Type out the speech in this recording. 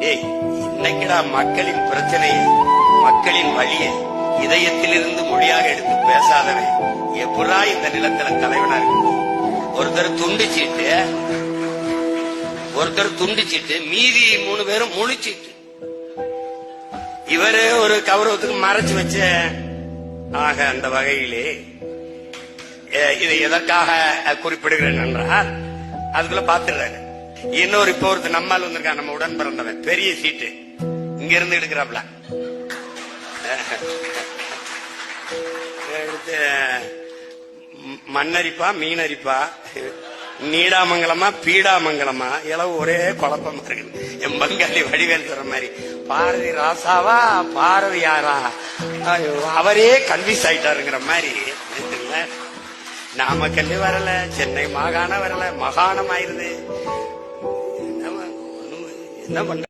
ஏய் இன்னைக்குடா மக்களின் பிரச்சனையை. மக்களின் வழியை. இதயத்திலிருந்து மொழியாக எடுத்து பேசாதவன். எப்படா இந்த நிலத்துல தலைவனா இருக்கு? ஒருத்தர் துண்டிச்சிட்டு ஒருத்தர் துண்டிச்சிட்டு மீதி மூணு பேரும் முழிச்சிட்டு இவரு ஒரு கௌரவத்துக்கு மறைச்சு வச்ச ஆக அந்த வகையிலே இதை எதற்காக குறிப்பிடுகிறேன் என்றால் அதுக்குள்ள பாத்துறாரு இன்னொரு இப்போ ஒருத்தர் நம்மால் வந்திருக்கான் நம்ம உடன் பிறந்தவன். பெரிய சீட்டு. இங்க இருந்து எடுக்கிறாப்ல. எடுத்து மண்ணரிப்பா மீனரிப்பா நீடாமங்கலமா பீடாமங்கலமா இளவு ஒரே குழப்பமா இருக்குது. என் பங்காளி வடிவேல் சொல்ற மாதிரி பாரதி ராசாவா? பாரதி யாரா? அவரே கன்வியூஸ் ஆயிட்டாருங்கிற மாதிரி. நாமக்கல்லு நாமக்கல் வரல சென்னை மாகாணம் வரல மகாணம் ஆயிருது. ¿no? Porque